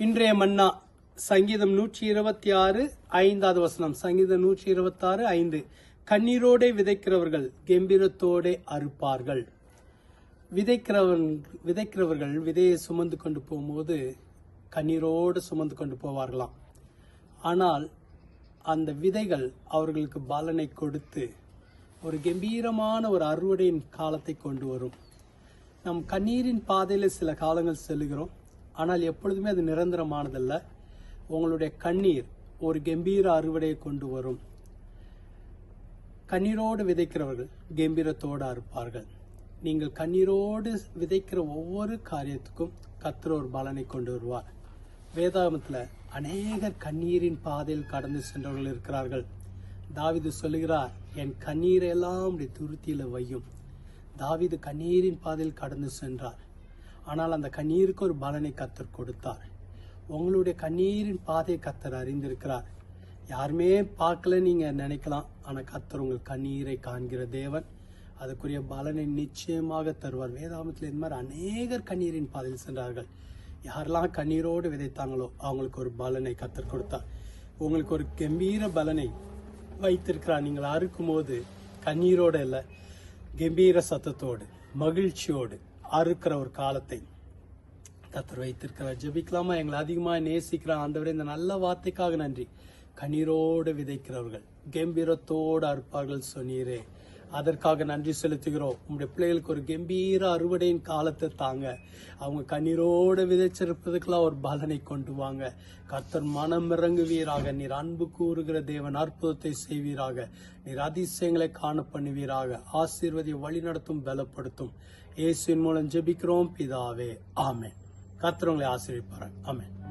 இன்றைய மன்னா சங்கீதம் நூற்றி இருபத்தி ஆறு ஐந்தாவது வசனம். சங்கீதம் நூற்றி இருபத்தி ஆறு ஐந்து. கண்ணீரோடே விதைக்கிறவர்கள் கெம்பீரத்தோடே அறுப்பார்கள். விதைக்கிறவன் விதைக்கிறவர்கள் விதையை சுமந்து கொண்டு போகும்போது கண்ணீரோடு சுமந்து கொண்டு போவார்களாம். ஆனால் அந்த விதைகள் அவர்களுக்கு பலனை கொடுத்து ஒரு கம்பீரமான ஒரு அறுவடையின் காலத்தை கொண்டு வரும். நம் கண்ணீரின் பாதையில் சில காலங்கள் செல்கிறோம் ஆனால் எப்பொழுதுமே அது நிரந்தரமானதல்ல. உங்களுடைய கண்ணீர் ஒரு கம்பீர அறுவடையை கொண்டு வரும். கண்ணீரோடு விதைக்கிறவர்கள் கம்பீரத்தோடு அறுப்பார்கள் நீங்கள் கண்ணீரோடு விதைக்கிற ஒவ்வொரு காரியத்துக்கும் கத்திர ஒரு பலனை கொண்டு வருவார். வேதாகமத்துல அநேகர் கண்ணீரின் பாதையில் கடந்து சென்றவர்கள் இருக்கிறார்கள். தாவிது சொல்லுகிறார் என் கண்ணீரெல்லாம் அப்படி துருத்தியில் வையும். தாவிது கண்ணீரின் பாதையில் கடந்து சென்றார். ஆனால் அந்த கண்ணீருக்கு ஒரு பலனை கத்தர் கொடுத்தார். உங்களுடைய கண்ணீரின் பாதையை கத்தர் அறிந்திருக்கிறார். யாருமே பார்க்கல நீங்க நினைக்கலாம். ஆனால் கத்தர் உங்கள் கண்ணீரை காண்கிற தேவன். அதுக்குரிய பலனை நிச்சயமாக தருவார். வேதாமத்தில் இந்த மாதிரி அநேகர் கண்ணீரின் பாதையில் சென்றார்கள். யாரெல்லாம் கண்ணீரோடு விதைத்தாங்களோ அவங்களுக்கு ஒரு பலனை கத்தர் கொடுத்தார். உங்களுக்கு ஒரு கம்பீர பலனை வைத்திருக்கிறார். நீங்கள் அறுக்கும் போது கண்ணீரோடு இல்லை கம்பீர சத்தத்தோடு மகிழ்ச்சியோடு அறுக்கிற ஒரு காலத்தை. கத்தர் வைத்திருக்கிறார். ஜெபிக்கலாமா? எங்களை அதிகமாக நேசிக்கிற ஆண்டவரே இந்த நல்ல வார்த்தைக்காக நன்றி. கண்ணீரோடு விதைக்கிறவர்கள் கம்பீரத்தோடு அறுப்பார்கள் சொன்னீரே. அதற்காக நன்றி செலுத்துகிறோம். உங்களுடைய பிள்ளைகளுக்கு ஒரு கம்பீர அறுவடையின் காலத்தை தாங்க. அவங்க கண்ணீரோடு விதைச்சிருப்பதுக்கெல்லாம் ஒரு பலனை கொண்டு வாங்க. கர்த்தர் மனம் இறங்குவீராக. நீர் அன்பு கூறுகிற தேவன் அற்புதத்தை செய்வீராக. நீர் அதிசயங்களை காண பண்ணுவீராக. ஆசீர்வதியை வழிநடத்தும் பலப்படுத்தும். இயேசுவின் மூலம் ஜெபிக்கிறோம். பிதாவே. ஆமேன். கர்த்தர் உங்களை ஆசீர்வதிப்பார் ஆமேன்.